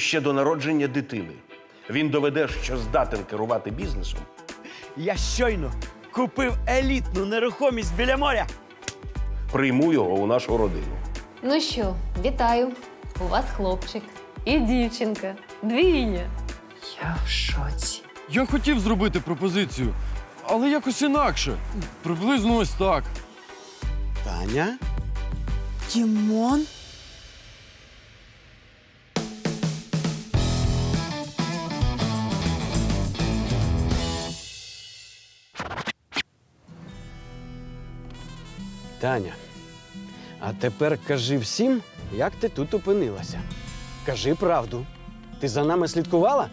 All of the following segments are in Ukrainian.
ще до народження дитини. Він доведе, що здатен керувати бізнесом. Я щойно купив елітну нерухомість біля моря. Прийму його у нашу родину. Ну що, вітаю. У вас хлопчик і дівчинка. Двійня. Я в шоці. Я хотів зробити пропозицію, але якось інакше. Приблизно ось так. Таня? Дімон? Таня, а тепер кажи всім, як ти тут опинилася. Кажи правду. Ти за нами слідкувала?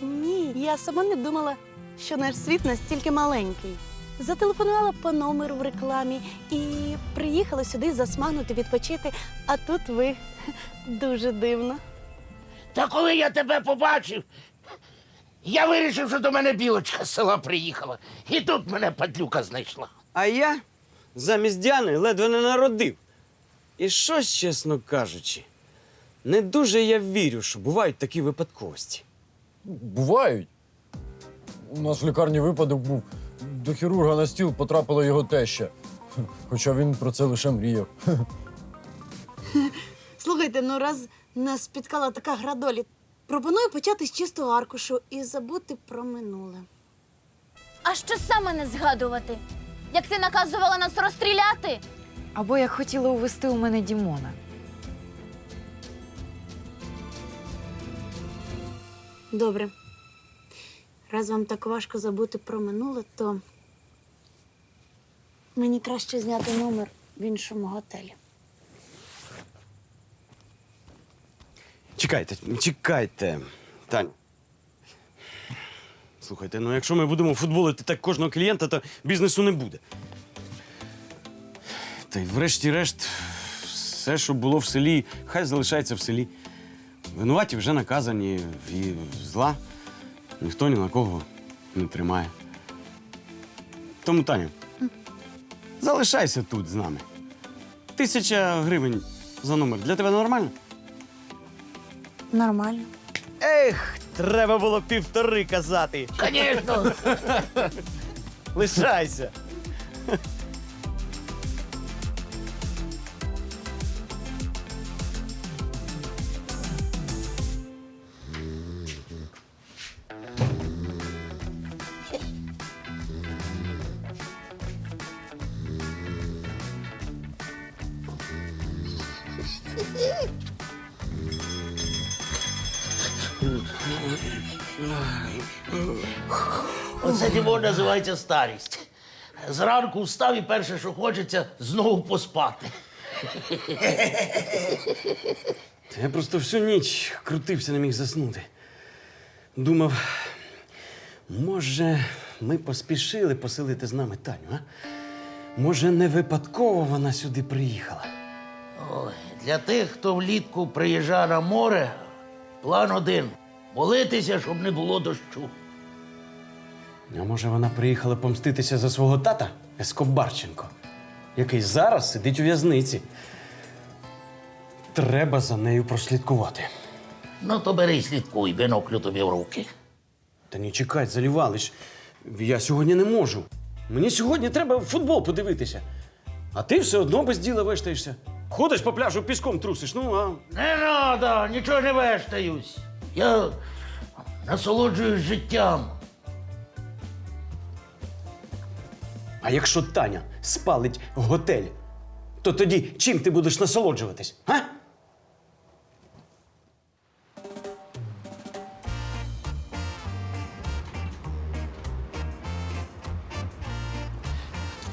Ні, я сама не думала, що наш світ настільки маленький. Зателефонувала по номеру в рекламі і приїхала сюди засмагнути, відпочити. А тут ви дуже дивно. Та коли я тебе побачив, я вирішив, що до мене білочка з села приїхала. І тут мене падлюка знайшла. А я замість Діани ледве не народив. І щось, чесно кажучи, не дуже я вірю, що бувають такі випадковості. Бувають. У нас в лікарні випадок був. До хірурга на стіл потрапила його теща. Хоча він про це лише мріяв. Слухайте, ну раз нас спіткала така гра долі, пропоную почати з чистого аркушу і забути про минуле. А що саме не згадувати? Як ти наказувала нас розстріляти? Або як хотіла увести у мене Дімона. Добре. Раз вам так важко забути про минуле, то мені краще зняти номер в іншому готелі. Чекайте, чекайте. Тань. Слухайте, ну якщо ми будемо футболити так кожного клієнта, то бізнесу не буде. Та й врешті-решт, все, що було в селі, хай залишається в селі. Винуваті вже наказані і зла ніхто ні на кого не тримає. Тому, Таню, залишайся тут з нами. Тисяча гривень за номер. Для тебе нормально? Нормально. Ех, треба було півтори казати. Звісно, Лишайся. Називається старість. Зранку встав і перше, що хочеться, знову поспати. Та Я просто всю ніч крутився, не міг заснути. Думав, може, ми поспішили поселити з нами Таню, а? Може, не випадково вона сюди приїхала. Ой, для тих, хто влітку приїжджає на море, план один молитися, щоб не було дощу. А може, вона приїхала помститися за свого тата Ескобарченко, який зараз сидить у в'язниці. Треба за нею прослідкувати. Ну, то бери й слідкуй, біноклю тобі в руки. Та не чекай, Залівалич. Я сьогодні не можу. Мені сьогодні треба футбол подивитися. А ти все одно без діла вештаєшся. Ходиш по пляжу, піском трусиш. Ну, а Не надо, нічого не вештаюсь. Я насолоджуюсь життям. А якщо Таня спалить готель, то тоді чим ти будеш насолоджуватись? А?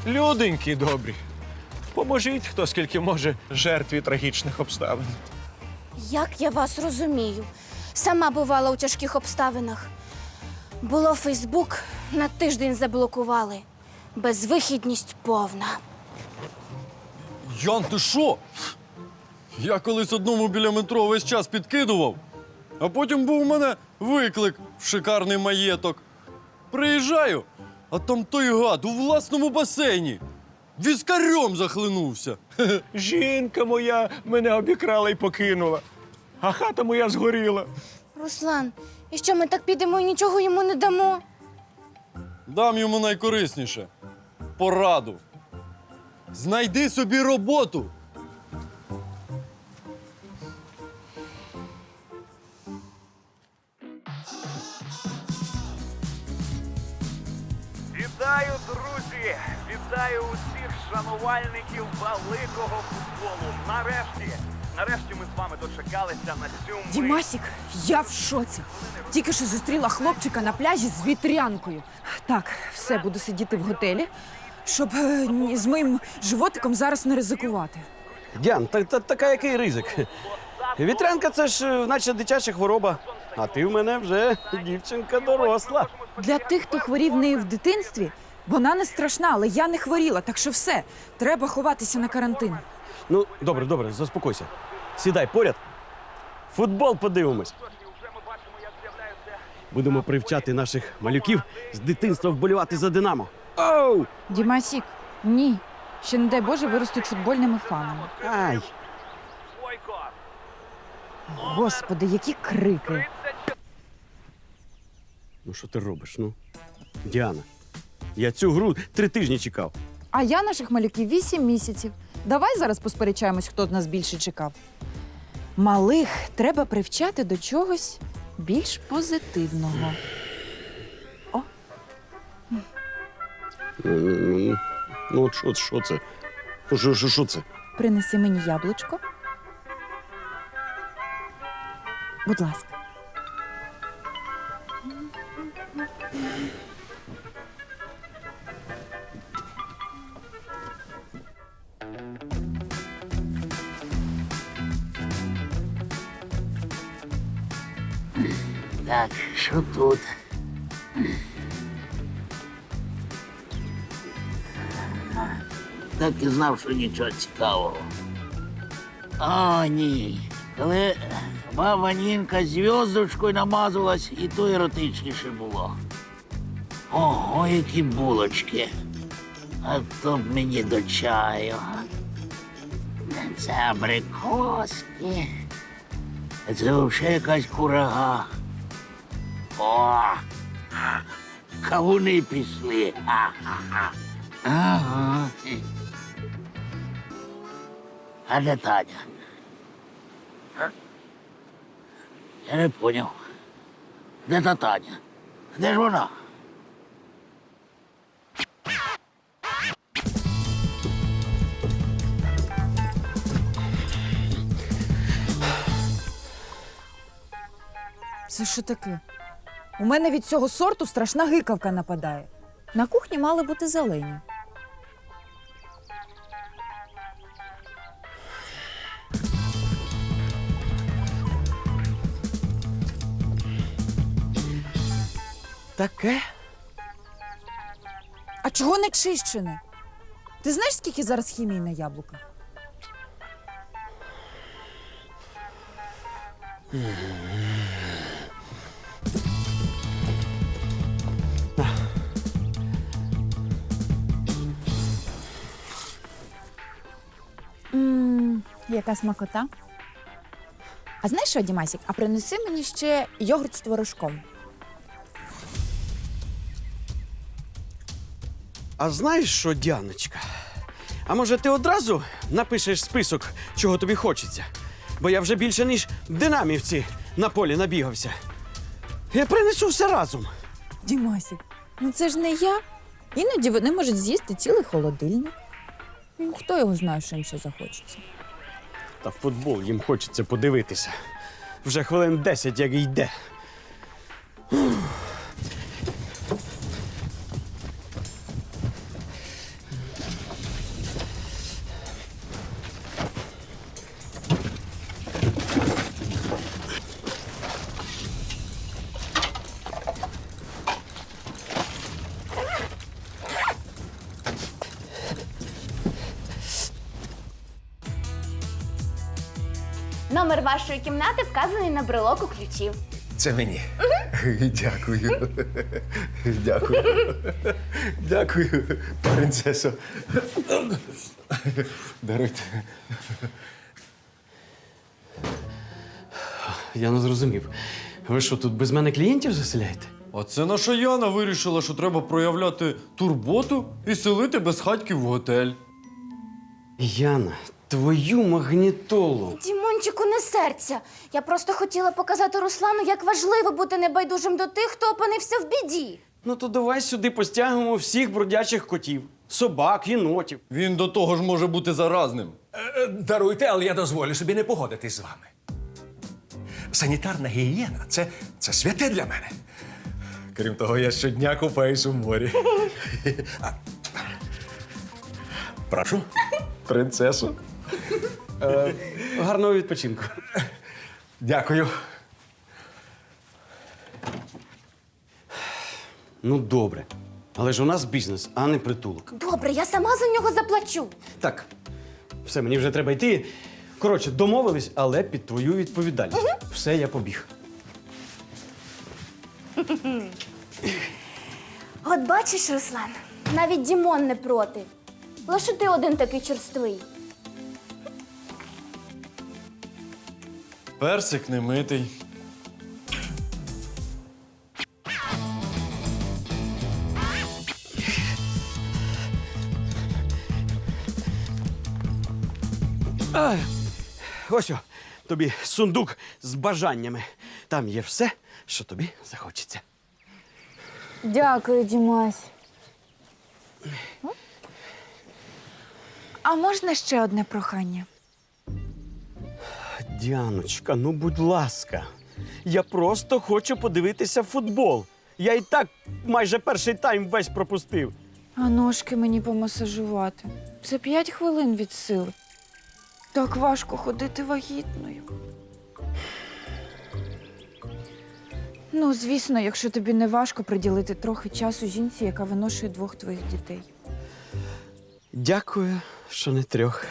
Люденькі добрі. Поможіть, хто скільки може жертві трагічних обставин. Як я вас розумію? Сама бувала у тяжких обставинах. Було Фейсбук, на тиждень заблокували. Безвихідність повна. Ян, ти що? Я колись одному біля метро весь час підкидував, а потім був у мене виклик в шикарний маєток. Приїжджаю, а там той гад у власному басейні. Віскарем захлинувся. Жінка моя мене обікрала і покинула. а хата моя згоріла. Руслан, і що ми так підемо і нічого йому не дамо? Дам йому найкорисніше пораду. Знайди собі роботу. Вітаю, друзі! Вітаю усіх шанувальників великого футболу. Нарешті, нарешті ми з вами дочекалися на цю мить. Дімасік, я в шоці. Тільки що зустріла хлопчика на пляжі з вітрянкою. Так, все, буду сидіти в готелі, щоб е, ні- з моїм животиком зараз не ризикувати. Діан, та, та, така який ризик? Вітрянка це ж е, наче дитяча хвороба. А ти в мене вже дівчинка доросла. Для тих, хто хворів нею в дитинстві, вона не страшна, але я не хворіла, так що все, треба ховатися на карантин. Ну, добре, добре, заспокойся. Сідай поряд. Футбол подивимось. Будемо привчати наших малюків з дитинства вболівати за Динамо. Оу! Дімасік, ні. Ще не дай Боже виростуть футбольними фанами. Ай! Господи, які крики. Ну що ти робиш? Ну? Діана, я цю гру три тижні чекав. А я наших малюків вісім місяців. Давай зараз посперечаємось, хто з нас більше чекав. Малих треба привчати до чогось більш позитивного. Ну, ну, от що, що це? Що, що, що це? Принеси мені яблучко. Будь ласка. Так, що тут? Так і знав, що нічого цікавого. О, ні. Коли баба Нінка зв'язочкою намазалась, і то еротичніше було. Ого, які булочки. А то б мені до чаю. Це абрикоски. Це взагалі якась курага. О! Кавуни пішли. Ага. А де Таня? Я не поняв. Де та Таня? Де ж вона? Це що таке? У мене від цього сорту страшна гикавка нападає. На кухні мали бути зелені. Таке? А чого не чищене? Ти знаєш, скільки зараз хімії на яблуках? М, Яка смакота? А знаєш що, Дімасік, а принеси мені ще йогурт з творожком. А знаєш що, Діаночка? А може ти одразу напишеш список, чого тобі хочеться? Бо я вже більше, ніж динамівці на полі набігався. Я принесу все разом. Дімасік, ну це ж не я. Іноді вони можуть з'їсти цілий холодильник. Ну, Хто його знає, що їм ще захочеться. Та футбол їм хочеться подивитися. Вже хвилин 10, як йде. Номер вашої кімнати вказаний на брелоку ключів. Це мені. Дякую. Дякую. Дякую, принцесо. Даруйте. Я не зрозумів. Ви що, тут без мене клієнтів заселяєте? А це наша Яна вирішила, що треба проявляти турботу і селити безхатьків в готель. Яна, твою магнітолу. Дімончику, не серця. Я просто хотіла показати Руслану, як важливо бути небайдужим до тих, хто опинився в біді. Ну то давай сюди постягнемо всіх бродячих котів, собак, єнотів. Він до того ж може бути заразним. Е, Даруйте, але я дозволю собі не погодитись з вами. Санітарна гігієна це, це святе для мене. Крім того, я щодня купаюсь у морі. А, Прошу, принцесу. Гарного відпочинку. Дякую. Ну, добре. Але ж у нас бізнес, а не притулок. Добре, я сама за нього заплачу. Так, все, мені вже треба йти. Коротше, домовились, але під твою відповідальність. Все, я побіг. От бачиш, Руслан, навіть Дімон не проти. Лише ти один такий черствий. Персик не митий. Ось о, тобі сундук з бажаннями. Там є все, що тобі захочеться. Дякую, Дімась. А можна ще одне прохання? Діаночка, ну будь ласка. Я просто хочу подивитися футбол. Я і так майже перший тайм весь пропустив. А ножки мені помасажувати. Це п'ять хвилин від сили. Так важко ходити вагітною. Ну, звісно, якщо тобі не важко приділити трохи часу жінці, яка виношує двох твоїх дітей. Дякую, що не трьох.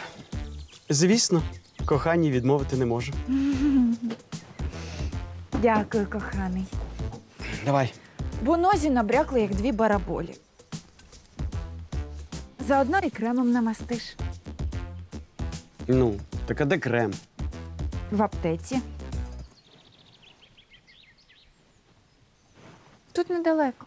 Звісно, коханій відмовити не можу. Дякую, коханий. Давай. Бо нозі набрякли, як дві бараболі. Заодно і кремом намастиш Ну, так а де крем? в аптеці. Тут недалеко.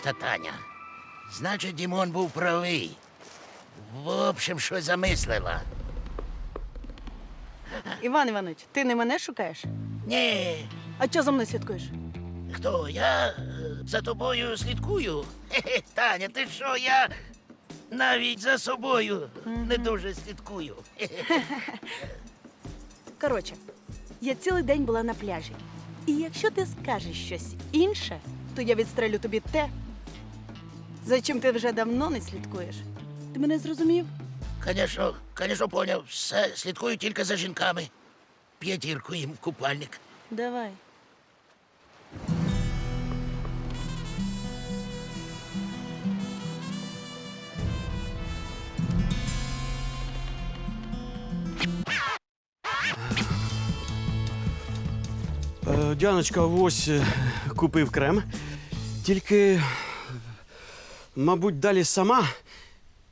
Та де Таня? Значить, Дімон був правий. В общем, щось замислила. Іван Іванович, ти не мене шукаєш? Ні, А чого за мною слідкуєш? хто? Я е, за тобою слідкую. Хе-хе, Таня, ти що? Я навіть за собою не дуже слідкую. Коротше, я цілий день була на пляжі. І якщо ти скажеш щось інше, то я відстрелю тобі те, за чим ти вже давно не слідкуєш. Ти мене зрозумів? Конечно, конечно, поняв. Все, слідкую тільки за жінками. П'ятірку їм в купальник. Давай. Е, Діаночка, ось е, купив крем. Тільки, мабуть, далі сама.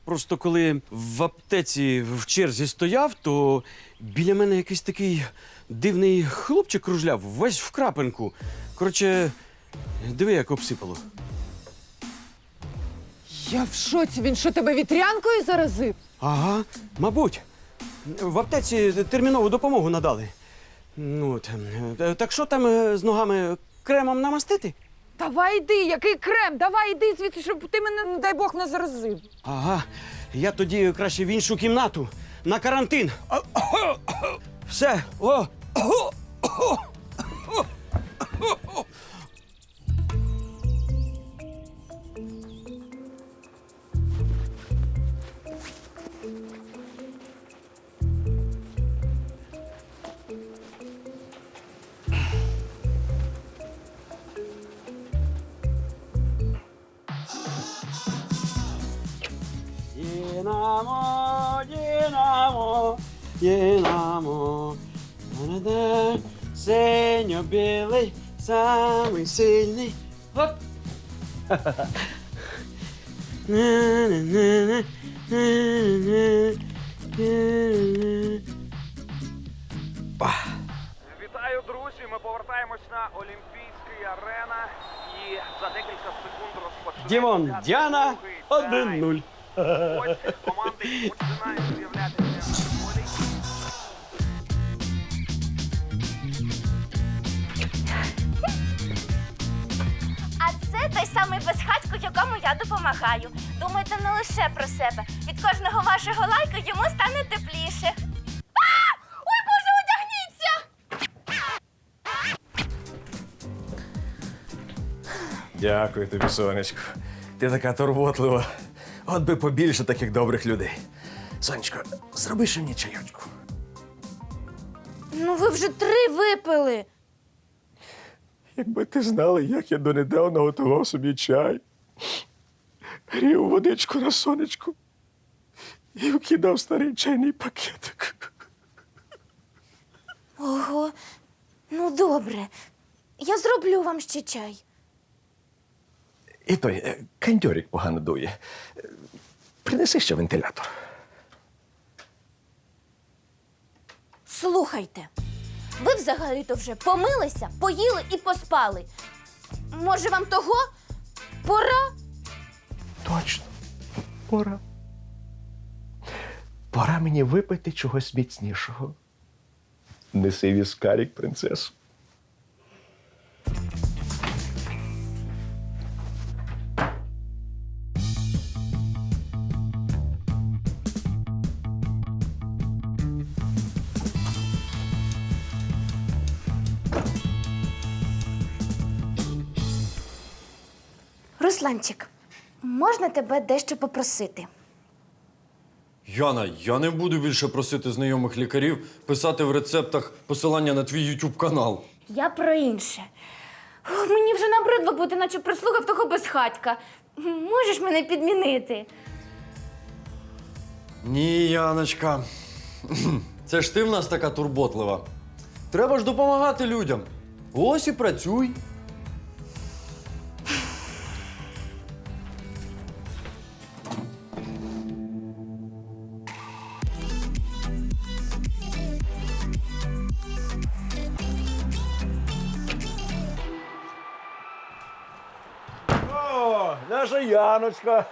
Просто коли в аптеці в черзі стояв, то біля мене якийсь такий дивний хлопчик кружляв, весь в крапинку. Коротше, диви, як обсипало. Я в шоці. Він що тебе вітрянкою заразив? Ага, мабуть. В аптеці термінову допомогу надали. Ну, от, е, так що там е, з ногами кремом намастити? Давай йди, який крем? Давай йди звідси, щоб ти мене, не дай Бог, не заразив. Ага, я тоді краще в іншу кімнату на карантин. Все, о. Самий сильний. Оп! Вітаю, друзі! Ми повертаємось на Олімпійський арена і за декілька секунд розпочнемо. Дімон, Діана, 1-0. Ось команди починають з'являтися це той самий безхатько, якому я допомагаю. Думайте не лише про себе. Від кожного вашого лайку йому стане тепліше. Ой, Боже, одягніться! Дякую тобі, сонечко. Ти така турботлива. От би побільше таких добрих людей. Сонечко, зроби ще мені чайочку. Ну, ви вже три випили. Якби ти знала, як я донедавна готував собі чай. Грів водичку на сонечку і вкидав старий чайний пакетик. Ого, ну добре. Я зроблю вам ще чай. І той е, кандьорик погано дує. Принеси ще вентилятор. Слухайте, ви взагалі-то вже помилися, поїли і поспали. Може, вам того? Пора? Точно. Пора. Пора мені випити чогось міцнішого. Неси віскарік, принцесу. Русланчик, можна тебе дещо попросити? Яна, я не буду більше просити знайомих лікарів писати в рецептах посилання на твій YouTube канал. Я про інше. О, мені вже набридло бути, наче прислуга в того безхатька. Можеш мене підмінити? Ні, Яночка. Це ж ти в нас така турботлива. Треба ж допомагати людям. Ось і працюй. Наша Яночка.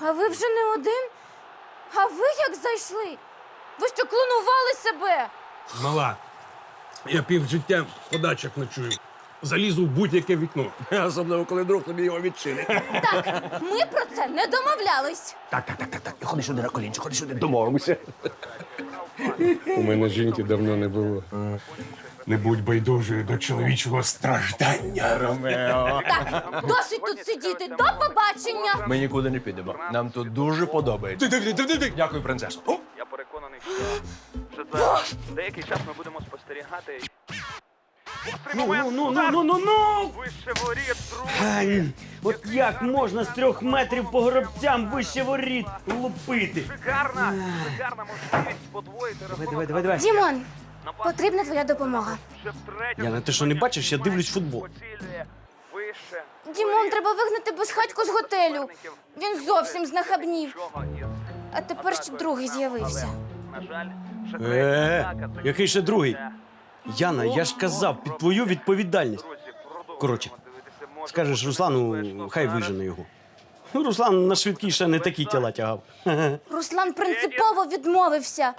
А ви вже не один? А ви як зайшли? Ви що клонували себе? Мала, я півжиття в подачах ночую. Залізу в будь-яке вікно. Особливо, коли друг тобі його відчинить. Так, ми про це не домовлялись. Так, так, так, так, так. Ходи сюди на колінці, ходи сюди, домовимося. У мене жінки давно не було. Не будь байдужою до чоловічого страждання. Ромео. Так, досить тут сидіти. До побачення. Ми нікуди не підемо. Нам тут дуже подобається. Дякую, принцесо. О, Я переконаний, що вже за деякий час ми будемо спостерігати. Ну, ну, ну, ну, ну, ну, ну! Вище воріт, друзі! От як можна з трьох метрів по горобцям вище воріт лупити? Шикарна, шикарна можливість подвоїти рахунок. давай, давай, давай. Дімон, потрібна твоя допомога. вже втретє. Яна, ти що, не бачиш? Я дивлюсь футбол. Дімон, треба вигнати безхатько з готелю. Він зовсім знахабнів. А тепер ще другий з'явився. Е, який ще другий? Яна, я ж казав, під твою відповідальність. Коротше. Скажеш Руслану, хай вижене його. Ну, Руслан на швидкій ще не такі тіла тягав. Руслан принципово відмовився.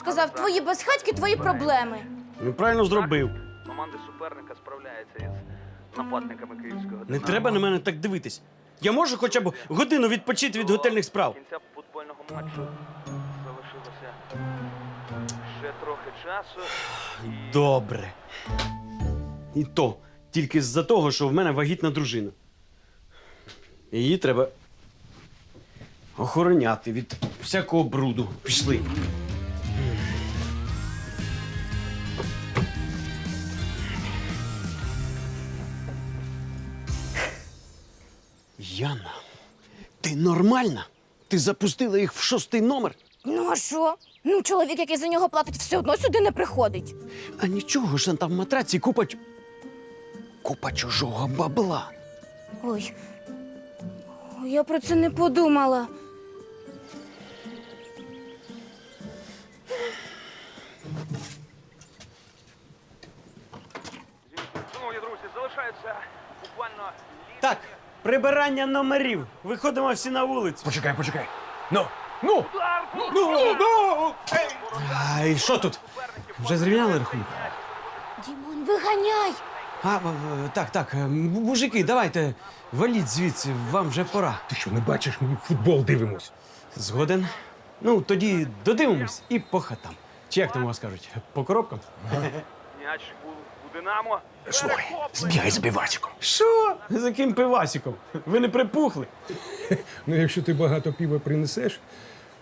Сказав, твої безхатьки, твої проблеми. Ну, правильно зробив. Команди суперника справляються із нападниками київського Не «Динамо». треба на мене так дивитись. Я можу хоча б годину відпочити від готельних справ. До кінця футбольного матчу залишилося ще трохи часу. І Добре. І то тільки з-за того, що в мене вагітна дружина. Її треба охороняти від всякого бруду. Пішли. Яна, ти нормальна? Ти запустила їх в шостий номер, Ну а що? Ну, чоловік, який за нього платить, все одно сюди не приходить. а нічого ж там в матраці купа. Купа чужого бабла. Ой, я про це не подумала. Шановні друзі, залишається буквально Так, прибирання номерів. Виходимо всі на вулицю. Почекай, почекай. Ну, ну! Ну, ну! А і що тут? Вже зрівняли рахунок? Дімон, виганяй! А, так, так, е, м- мужики, давайте, валіть звідси, вам вже пора. Ти що, не бачиш, ми футбол дивимось. Згоден? Ну, тоді додивимось і по хатам. Чи як там у вас кажуть? По коробкам? м'яч у, у Динамо. Слухай, збігай з бівачиком. Що? За яким пивасиком? Ви не припухли? Ну, якщо ти багато пива принесеш,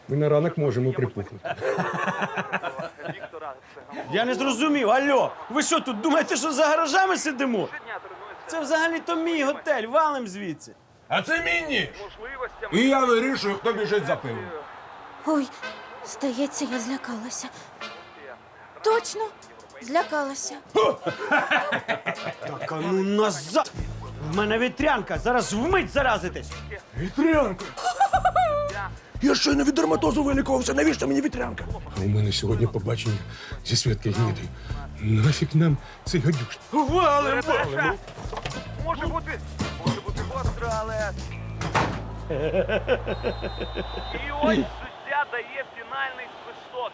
ми на ранок можемо припухнути. Я не зрозумів. Алло, ви що тут думаєте, що за гаражами сидимо? Це взагалі-то мій готель, валим звідси. А це міні. можливостями. І я вирішую, хто біжить за пивом. Ой, здається, я злякалася. Точно, злякалася. Так, а ну назад! В мене вітрянка, зараз вмить заразитесь. Вітрянка! Я щойно від дерматозу вилікувався. Навіщо мені вітрянка? У мене сьогодні побачення зі Святкою Гнідою. Нафіг нам цей гадюш? Валим, Передача. Може бути, може бути гостро, але. І ось суддя дає фінальний свисток,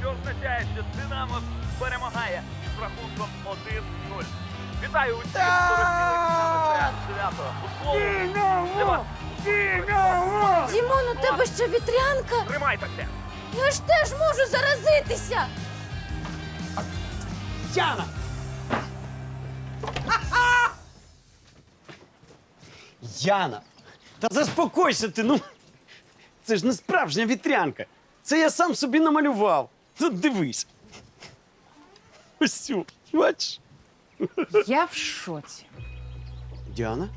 що означає, що Динамо перемагає з рахунком 1-0. Вітаю усіх, хто розділив це свято футболу. Для вас. Дімон, у тебе ще вітрянка? Тримайтеся! Я ж теж можу заразитися. Яна! Яна! Та заспокойся ти, ну. Це ж не справжня вітрянка. Це я сам собі намалював. Тут дивись. Ось бачиш? Я в шоці. Діана?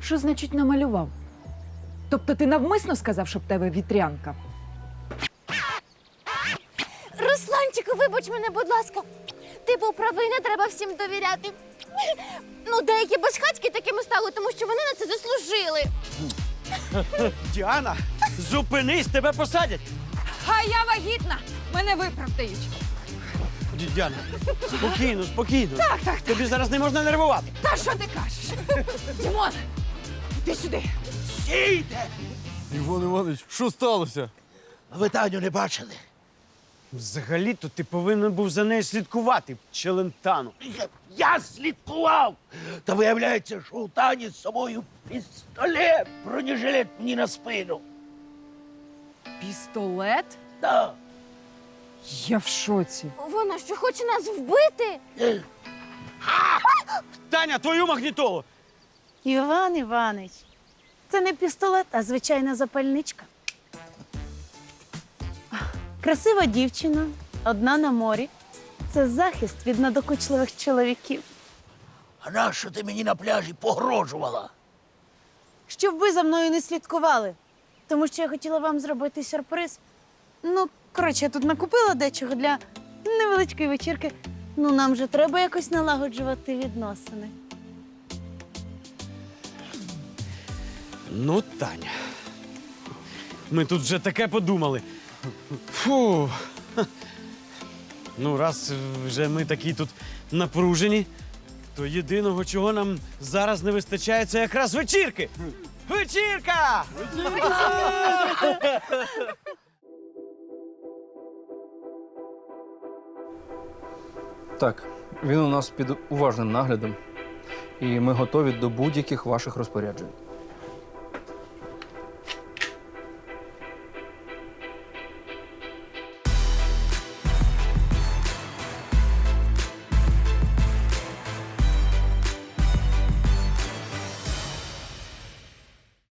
Що значить намалював? Тобто ти навмисно сказав, щоб в тебе вітрянка? Русланчику, вибач мене, будь ласка. Ти був правий, не треба всім довіряти. Ну, деякі безхатьки такими стали, тому що вони на це заслужили. Діана! Зупинись, тебе посадять! А я вагітна! Мене виправдають. Ді- Діана, спокійно, спокійно. Так, так, Тобі зараз не можна нервувати. Та що ти кажеш? Дімон, іди сюди. Іван Іванович, що сталося? Ви Таню не бачили? Взагалі-то ти повинен був за нею слідкувати, челентану. Я, я слідкував. Та виявляється, що у Тані з собою пістолет, бронежилет мені на спину. Пістолет? Да. Я в шоці. Вона що хоче нас вбити? Таня, твою магнітолу! Іван Іванич, це не пістолет, а звичайна запальничка. Красива дівчина, одна на морі. Це захист від надокучливих чоловіків. А нащо ти мені на пляжі погрожувала? Щоб ви за мною не слідкували. Тому що я хотіла вам зробити сюрприз. Ну, коротше, я тут накупила дечого для невеличкої вечірки. Ну, нам же треба якось налагоджувати відносини. Ну, Таня. Ми тут вже таке подумали. Фу. Ну, раз вже ми такі тут напружені, то єдиного, чого нам зараз не вистачає, це якраз вечірки. Вечірка! Так, він у нас під уважним наглядом, і ми готові до будь-яких ваших розпоряджень.